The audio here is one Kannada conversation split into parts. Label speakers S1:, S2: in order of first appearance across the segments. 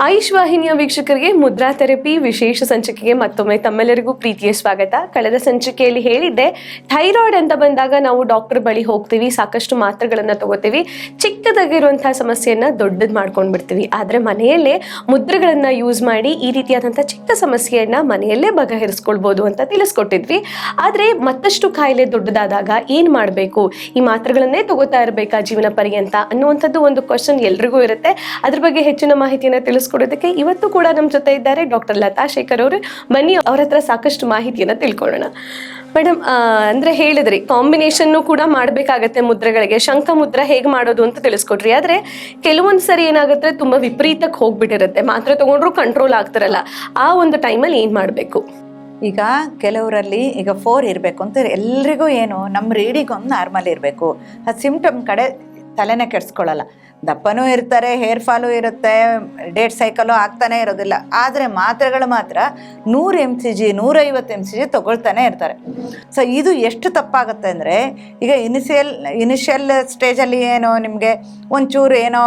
S1: ಆಯುಷ್ ವಾಹಿನಿಯ ವೀಕ್ಷಕರಿಗೆ ಮುದ್ರಾ ಥೆರಪಿ ವಿಶೇಷ ಸಂಚಿಕೆಗೆ ಮತ್ತೊಮ್ಮೆ ತಮ್ಮೆಲ್ಲರಿಗೂ ಪ್ರೀತಿಯ ಸ್ವಾಗತ. ಕಳೆದ ಸಂಚಿಕೆಯಲ್ಲಿ ಹೇಳಿದ್ದೆ, ಥೈರಾಯ್ಡ್ ಅಂತ ಬಂದಾಗ ನಾವು ಡಾಕ್ಟರ್ ಬಳಿ ಹೋಗ್ತೀವಿ, ಸಾಕಷ್ಟು ಮಾತ್ರೆಗಳನ್ನ ತಗೋತೀವಿ. ಚಿಕ್ಕದಾಗಿರುವಂತಹ ಸಮಸ್ಯೆಯನ್ನ ದೊಡ್ಡದು ಮಾಡ್ಕೊಂಡು ಬಿಡ್ತೀವಿ ಆದ್ರೆ ಮನೆಯಲ್ಲೇ ಮುದ್ರೆಗಳನ್ನ ಯೂಸ್ ಮಾಡಿ ಈ ರೀತಿಯಾದಂತಹ ಚಿಕ್ಕ ಸಮಸ್ಯೆಯನ್ನ ಮನೆಯಲ್ಲೇ ಬಗೆಹರಿಸ್ಕೊಳ್ಬಹುದು ಅಂತ ತಿಳಿಸ್ಕೊಟ್ಟಿದ್ವಿ. ಆದ್ರೆ ಮತ್ತಷ್ಟು ಕಾಯಿಲೆ ದೊಡ್ಡದಾದಾಗ ಏನ್ ಮಾಡಬೇಕು? ಈ ಮಾತ್ರೆಗಳನ್ನೇ ತಗೋತಾ ಇರಬೇಕಾ ಜೀವನ ಪರ್ಯಂತ ಅನ್ನುವಂಥದ್ದು ಒಂದು ಕ್ವಶನ್ ಎಲ್ರಿಗೂ ಇರುತ್ತೆ. ಅದ್ರ ಬಗ್ಗೆ ಹೆಚ್ಚಿನ ಮಾಹಿತಿಯನ್ನ ತಿಳಿಸ್ಕೊಡೋದಕ್ಕೆ ಇವತ್ತು ಕೂಡ ನಮ್ಮ ಜೊತೆ ಇದ್ದಾರೆ ಡಾಕ್ಟರ್ ಲತಾ ಶೇಖರ್ ಅವರು. ಬನ್ನಿ ಅವ್ರ ಹತ್ರ ಸಾಕಷ್ಟು ಮಾಹಿತಿಯನ್ನ ತಿಳ್ಕೊಳ್ಳೋಣ. ಮೇಡಮ್ ಅಂದ್ರೆ ಹೇಳಿದ್ರಿ, ಕಾಂಬಿನೇಷನ್ನು ಕೂಡ ಮಾಡಬೇಕಾಗತ್ತೆ ಮುದ್ರೆಗಳಿಗೆ. ಶಂಖ ಮುದ್ರ ಹೇಗೆ ಮಾಡೋದು ಅಂತ ತಿಳಿಸ್ಕೊಟ್ರಿ. ಆದ್ರೆ ಕೆಲವೊಂದು ಸರಿ ಏನಾಗುತ್ತೆ, ತುಂಬಾ ವಿಪರೀತಕ್ಕೆ ಹೋಗ್ಬಿಟ್ಟಿರುತ್ತೆ. ಮಾತ್ರೆ ತಗೊಂಡ್ರು ಕಂಟ್ರೋಲ್ ಆಗ್ತಿರಲ್ಲ. ಆ ಒಂದು ಟೈಮಲ್ಲಿ ಏನ್ ಮಾಡಬೇಕು?
S2: ಈಗ ಕೆಲವರಲ್ಲಿ ಈಗ ಫೋರ್ ಇರಬೇಕು ಅಂತ ಎಲ್ರಿಗೂ ಏನು ನಮ್ಮ ರೇಡಿಗೊಂದು ನಾರ್ಮಲ್ ಇರಬೇಕು. ಆ ಸಿಮ್ಟಮ್ ಕಡೆ ತಲೆನೇ ಕೆಡ್ಸ್ಕೊಳ್ಳಲ್ಲ ದಪ್ಪನೂ ಇರ್ತಾರೆ ಹೇರ್ ಫಾಲು ಇರುತ್ತೆ ಡೇಟ್ ಸೈಕಲು ಆಗ್ತಾನೆ ಇರೋದಿಲ್ಲ. ಆದರೆ ಮಾತ್ರೆಗಳು ಮಾತ್ರ ನೂರು ಎಂ ಸಿ ಜಿ ನೂರೈವತ್ತು ಎಂ ಸಿ ಜಿ ತೊಗೊಳ್ತಾನೆ ಇರ್ತಾರೆ. ಸೊ ಇದು ಎಷ್ಟು ತಪ್ಪಾಗುತ್ತೆ ಅಂದರೆ ಈಗ ಇನಿಷಿಯಲ್ ಇನಿಷಿಯಲ್ ಸ್ಟೇಜಲ್ಲಿ ಏನೋ ನಿಮಗೆ ಒಂಚೂರು ಏನೋ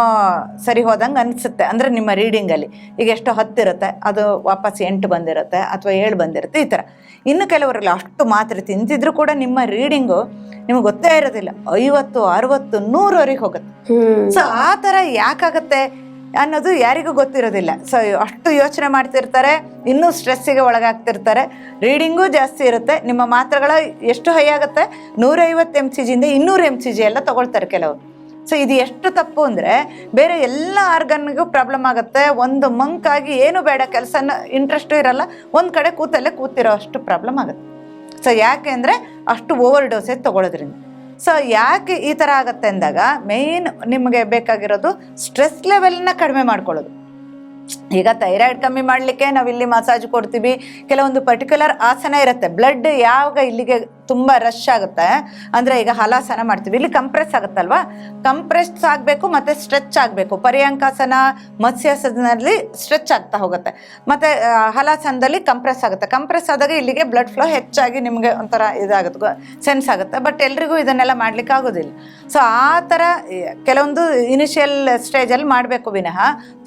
S2: ಸರಿ ಹೋದಂಗೆ ಅನಿಸುತ್ತೆ. ಅಂದರೆ ನಿಮ್ಮ ರೀಡಿಂಗಲ್ಲಿ ಈಗ ಎಷ್ಟು ಹತ್ತಿರುತ್ತೆ ಅದು ವಾಪಸ್ ಎಂಟು ಬಂದಿರುತ್ತೆ ಅಥವಾ ಏಳು ಬಂದಿರುತ್ತೆ ಈ ಥರ. ಇನ್ನು ಕೆಲವರಲ್ಲಿ ಅಷ್ಟು ಮಾತ್ರೆ ತಿಂತಿದ್ರು ಕೂಡ ನಿಮ್ಮ ರೀಡಿಂಗು ನಿಮಗೆ ಗೊತ್ತೇ ಇರೋದಿಲ್ಲ. ಐವತ್ತು ಅರವತ್ತು ನೂರವರೆಗೆ ಹೋಗುತ್ತೆ. ಸೊ ಆ ಥರ ಯಾಕಾಗತ್ತೆ ಅನ್ನೋದು ಯಾರಿಗೂ ಗೊತ್ತಿರೋದಿಲ್ಲ. ಸೊ ಅಷ್ಟು ಯೋಚನೆ ಮಾಡ್ತಿರ್ತಾರೆ, ಇನ್ನೂ ಸ್ಟ್ರೆಸ್ಸಿಗೆ ಒಳಗಾಗ್ತಿರ್ತಾರೆ. ರೀಡಿಂಗೂ ಜಾಸ್ತಿ ಇರುತ್ತೆ. ನಿಮ್ಮ ಮಾತ್ರೆಗಳ ಎಷ್ಟು ಹೈ ಆಗುತ್ತೆ? ನೂರೈವತ್ತು ಎಂ ಸಿ ಜಿಯಿಂದ ಇನ್ನೂರು ಎಂ ಸಿ ಜಿ ಎಲ್ಲ ತೊಗೊಳ್ತಾರೆ ಕೆಲವರು. ಸೊ ಇದು ಎಷ್ಟು ತಪ್ಪು ಅಂದರೆ, ಬೇರೆ ಎಲ್ಲ ಆರ್ಗನ್ಗೂ ಪ್ರಾಬ್ಲಮ್ ಆಗುತ್ತೆ. ಒಂದು ಮಂಕಾಗಿ ಏನು ಬೇಡ, ಕೆಲಸನ ಇಂಟ್ರೆಸ್ಟು ಇರಲ್ಲ. ಒಂದು ಕಡೆ ಕೂತಲ್ಲೇ ಕೂತಿರೋ ಅಷ್ಟು ಪ್ರಾಬ್ಲಮ್ ಆಗುತ್ತೆ. ಸೊ ಯಾಕೆ ಅಂದರೆ, ಅಷ್ಟು ಓವರ್ ಡೋಸೇಜ್ ತೊಗೊಳೋದ್ರಿಂದ. ಸೊ ಯಾಕೆ ಈ ಥರ ಆಗುತ್ತೆ ಅಂದಾಗ ಮೇಯ್ನ್ ನಿಮಗೆ ಬೇಕಾಗಿರೋದು ಸ್ಟ್ರೆಸ್ ಲೆವೆಲ್ನ ಕಡಿಮೆ ಮಾಡ್ಕೊಳ್ಳೋದು. ಈಗ ಥೈರಾಯ್ಡ್ ಕಮ್ಮಿ ಮಾಡಲಿಕ್ಕೆ ನಾವು ಇಲ್ಲಿ ಮಸಾಜ್ ಕೊಡ್ತೀವಿ. ಕೆಲವೊಂದು ಪರ್ಟಿಕ್ಯುಲರ್ ಆಸನ ಇರುತ್ತೆ. ಬ್ಲಡ್ ಯಾವಾಗ ಇಲ್ಲಿಗೆ ತುಂಬ ರಶ್ ಆಗುತ್ತೆ. ಅಂದರೆ ಈಗ ಹಲಾಸನ ಮಾಡ್ತೀವಿ. ಇಲ್ಲಿ ಕಂಪ್ರೆಸ್ ಆಗುತ್ತಲ್ವಾ? ಕಂಪ್ರೆಸ್ ಆಗಬೇಕು ಮತ್ತು ಸ್ಟ್ರೆಚ್ ಆಗಬೇಕು. ಪರ್ಯಾಂಕಾಸನ, ಮತ್ಸ್ಯಾಸನದಲ್ಲಿ ಸ್ಟ್ರೆಚ್ ಆಗ್ತಾ ಹೋಗುತ್ತೆ. ಮತ್ತು ಹಲಾಸನದಲ್ಲಿ ಕಂಪ್ರೆಸ್ ಆಗುತ್ತೆ. ಕಂಪ್ರೆಸ್ ಆದಾಗ ಇಲ್ಲಿಗೆ ಬ್ಲಡ್ ಫ್ಲೋ ಹೆಚ್ಚಾಗಿ ನಿಮಗೆ ಒಂಥರ ಇದಾಗುತ್ತೆ ಸೆನ್ಸ್ ಆಗುತ್ತೆ. ಬಟ್ ಎಲ್ರಿಗೂ ಇದನ್ನೆಲ್ಲ ಮಾಡ್ಲಿಕ್ಕೆ ಆಗೋದಿಲ್ಲ. ಸೊ ಆ ಥರ ಕೆಲವೊಂದು ಇನಿಷಿಯಲ್ ಸ್ಟೇಜಲ್ಲಿ ಮಾಡಬೇಕು ವಿನಃ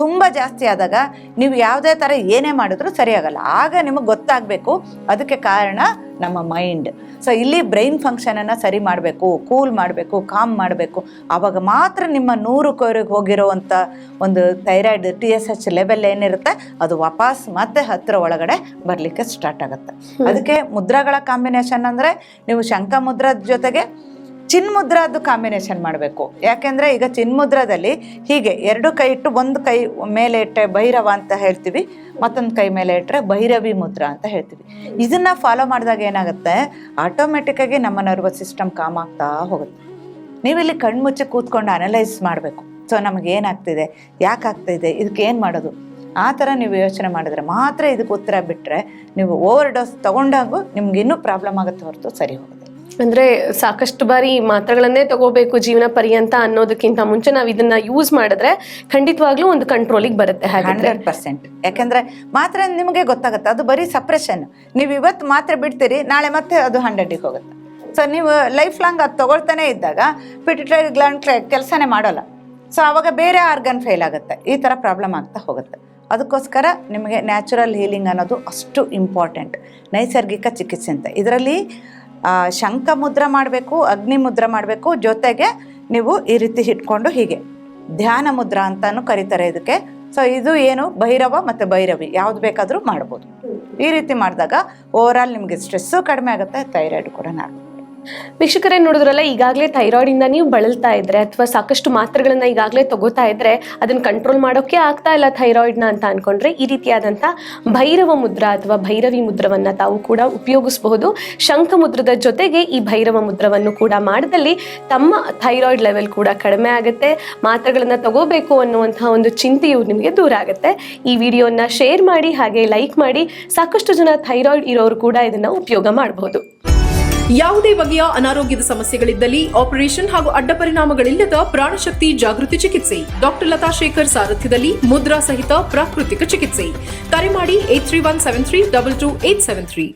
S2: ತುಂಬ ಜಾಸ್ತಿ ಆದಾಗ ನೀವು ಯಾವುದೇ ಥರ ಏನೇ ಮಾಡಿದ್ರೂ ಸರಿಯಾಗಲ್ಲ. ಆಗ ನಿಮಗೆ ಗೊತ್ತಾಗಬೇಕು ಅದಕ್ಕೆ ಕಾರಣ ನಮ್ಮ ಮೈಂಡ್ ಸೊ ಇಲ್ಲಿ ಬ್ರೈನ್ ಫಂಕ್ಷನನ್ನು ಸರಿ ಮಾಡಬೇಕು ಕೂಲ್ ಮಾಡಬೇಕು ಕಾಮ್ ಮಾಡಬೇಕು. ಆವಾಗ ಮಾತ್ರ ನಿಮ್ಮ ನೂರು ಕೋರಿಗೆ ಹೋಗಿರೋವಂಥ ಒಂದು thyroid T S H level ಏನಿರುತ್ತೆ ಅದು ವಾಪಸ್ ಮತ್ತೆ ಹತ್ತಿರ ಒಳಗಡೆ ಬರಲಿಕ್ಕೆ ಸ್ಟಾರ್ಟ್ ಆಗುತ್ತೆ. ಅದಕ್ಕೆ ಮುದ್ರಾಗಳ ಕಾಂಬಿನೇಷನ್ ಅಂದರೆ ನೀವು ಶಂಖ ಮುದ್ರದ ಜೊತೆಗೆ ಚಿನ್ಮುದ್ರದ್ದು ಕಾಂಬಿನೇಷನ್ ಮಾಡಬೇಕು. ಯಾಕೆಂದರೆ ಈಗ ಚಿನ್ಮುದ್ರದಲ್ಲಿ ಹೀಗೆ ಎರಡು ಕೈ ಇಟ್ಟು ಒಂದು ಕೈ ಮೇಲೆ ಇಟ್ಟರೆ ಭೈರವ ಅಂತ ಹೇಳ್ತೀವಿ, ಮತ್ತೊಂದು ಕೈ ಮೇಲೆ ಇಟ್ಟರೆ ಭೈರವಿ ಮುದ್ರ ಅಂತ ಹೇಳ್ತೀವಿ. ಇದನ್ನು ಫಾಲೋ ಮಾಡಿದಾಗ ಏನಾಗುತ್ತೆ? ಆಟೋಮೆಟಿಕ್ಕಾಗಿ ನಮ್ಮ ನರ್ವಸ್ ಸಿಸ್ಟಮ್ ಕಾಮ್ ಆಗ್ತಾ ಹೋಗುತ್ತೆ. ನೀವಿಲ್ಲಿ ಕಣ್ಮುಚ್ಚಿ ಕೂತ್ಕೊಂಡು ಅನಲೈಸ್ ಮಾಡಬೇಕು. ಸೊ ನಮಗೆ ಏನಾಗ್ತಿದೆ? ಯಾಕೆ ಇದಕ್ಕೆ ಏನು ಮಾಡೋದು? ಆ ಥರ ನೀವು ಯೋಚನೆ ಮಾಡಿದ್ರೆ ಮಾತ್ರ ಇದಕ್ಕೆ ಉತ್ತರ ಬಿಟ್ಟರೆ ನೀವು ಓವರ್ ಡೋಸ್ ತೊಗೊಂಡಾಗೂ ನಿಮ್ಗೆ ಇನ್ನೂ ಪ್ರಾಬ್ಲಮ್ ಆಗುತ್ತೆ ಹೊರತು ಸರಿ ಹೋಗುತ್ತೆ.
S1: ಅಂದ್ರೆ ಸಾಕಷ್ಟು ಬಾರಿ ಮಾತ್ರೆಗಳನ್ನೇ ತಗೋಬೇಕು ಜೀವನ ಪರ್ಯಂತ ಅನ್ನೋದಕ್ಕಿಂತ ಮುಂಚೆ ನಾವು ಇದನ್ನ ಯೂಸ್ ಮಾಡಿದ್ರೆ ಖಂಡಿತವಾಗ್ಲೂ ಒಂದು ಕಂಟ್ರೋಲಿಗೆ ಬರುತ್ತೆ
S2: ಹಂಡ್ರೆಡ್ ಪರ್ಸೆಂಟ್. ಯಾಕಂದ್ರೆ ಮಾತ್ರ ನಿಮಗೆ ಗೊತ್ತಾಗುತ್ತೆ. ಅದು ಬರೀ ಸಪ್ರೆಷನ್ ನೀವು ಇವತ್ತು ಮಾತ್ರೆ ಬಿಡ್ತೀರಿ, ನಾಳೆ ಮತ್ತೆ ಅದು ಹಂಡ್ರೆಡಿಗೆ ಹೋಗುತ್ತೆ. ಸೊ ನೀವು ಲೈಫ್ ಲಾಂಗ್ ಅದು ತಗೊಳ್ತಾನೆ ಇದ್ದಾಗ ಪಿಟಿಟರಿ ಗ್ಲಾಂಡ್ ಕೆಲಸನೇ ಮಾಡೋಲ್ಲ. ಸೊ ಆವಾಗ ಬೇರೆ ಆರ್ಗನ್ ಫೇಲ್ ಆಗುತ್ತೆ. ಈ ಥರ ಪ್ರಾಬ್ಲಮ್ ಆಗ್ತಾ ಹೋಗುತ್ತೆ. ಅದಕ್ಕೋಸ್ಕರ ನಿಮಗೆ ನ್ಯಾಚುರಲ್ ಹೀಲಿಂಗ್ ಅನ್ನೋದು ಅಷ್ಟು ಇಂಪಾರ್ಟೆಂಟ್ ನೈಸರ್ಗಿಕ ಚಿಕಿತ್ಸೆ ಅಂತ. ಇದರಲ್ಲಿ ಶಂಖ ಮುದ್ರ ಮಾಡಬೇಕು, ಅಗ್ನಿ ಮುದ್ರ ಮಾಡಬೇಕು, ಜೊತೆಗೆ ನೀವು ಈ ರೀತಿ ಇಟ್ಕೊಂಡು ಹೀಗೆ ಧ್ಯಾನ ಮುದ್ರ ಅಂತಾನು ಕರೀತಾರೆ ಇದಕ್ಕೆ. ಸೊ ಇದು ಏನು? ಭೈರವ ಮತ್ತು ಭೈರವಿ, ಯಾವ್ದು ಬೇಕಾದರೂ ಮಾಡ್ಬೋದು. ಈ ರೀತಿ ಮಾಡಿದಾಗ ಓವರ್ ಆಲ್ ನಿಮಗೆ ಸ್ಟ್ರೆಸ್ಸು ಕಡಿಮೆ ಆಗುತ್ತೆ ಥೈರಾಯ್ಡ್ ಕೂಡ ನಾರ್ಮಲ್.
S1: ವೀಕ್ಷಕರೇ ನೋಡಿದ್ರಲ್ಲ, ಈಗಾಗಲೇ ಥೈರಾಯ್ಡ್ ಇಂದ ನೀವು ಬಳಲ್ತಾ ಇದ್ರೆ ಅಥವಾ ಸಾಕಷ್ಟು ಮಾತ್ರೆಗಳನ್ನ ಈಗಾಗಲೇ ತಗೋತಾ ಇದ್ರೆ ಅದನ್ನ ಕಂಟ್ರೋಲ್ ಮಾಡೋಕೆ ಆಗ್ತಾ ಇಲ್ಲ ಥೈರಾಯ್ಡ್ನ ಅಂತ ಅನ್ಕೊಂಡ್ರೆ ಈ ರೀತಿಯಾದಂಥ ಭೈರವ ಮುದ್ರ ಅಥವಾ ಭೈರವಿ ಮುದ್ರವನ್ನ ತಾವು ಕೂಡ ಉಪಯೋಗಿಸಬಹುದು. ಶಂಖ ಮುದ್ರದ ಜೊತೆಗೆ ಈ ಭೈರವ ಮುದ್ರವನ್ನು ಕೂಡ ಮಾಡಿದಲ್ಲಿ ತಮ್ಮ ಥೈರಾಯ್ಡ್ ಲೆವೆಲ್ ಕೂಡ ಕಡಿಮೆ ಆಗುತ್ತೆ. ಮಾತ್ರೆಗಳನ್ನ ತಗೋಬೇಕು ಅನ್ನುವಂತಹ ಒಂದು ಚಿಂತೆಯು ನಿಮಗೆ ದೂರ ಆಗುತ್ತೆ. ಈ ವಿಡಿಯೋನ ಶೇರ್ ಮಾಡಿ, ಹಾಗೆ ಲೈಕ್ ಮಾಡಿ, ಸಾಕಷ್ಟು ಜನ ಥೈರಾಯ್ಡ್ ಇರೋರು ಕೂಡ ಇದನ್ನ ಉಪಯೋಗ ಮಾಡಬಹುದು.
S3: ಯಾವುದೇ ಬಗೆಯ ಅನಾರೋಗ್ಯದ ಸಮಸ್ಯೆಗಳಿದ್ದಲ್ಲಿ ಆಪರೇಷನ್ ಹಾಗೂ ಅಡ್ಡ ಪರಿಣಾಮಗಳಿಲ್ಲದ ಪ್ರಾಣಶಕ್ತಿ ಜಾಗೃತಿ ಚಿಕಿತ್ಸೆ. ಡಾಕ್ಟರ್ ಲತಾ ಶೇಖರ್ ಸಾರಥ್ಯದಲ್ಲಿ ಮುದ್ರಾ ಸಹಿತ ಪ್ರಾಕೃತಿಕ ಚಿಕಿತ್ಸೆ. ಕರೆ ಮಾಡಿ eight three one seven three double two eight seven three.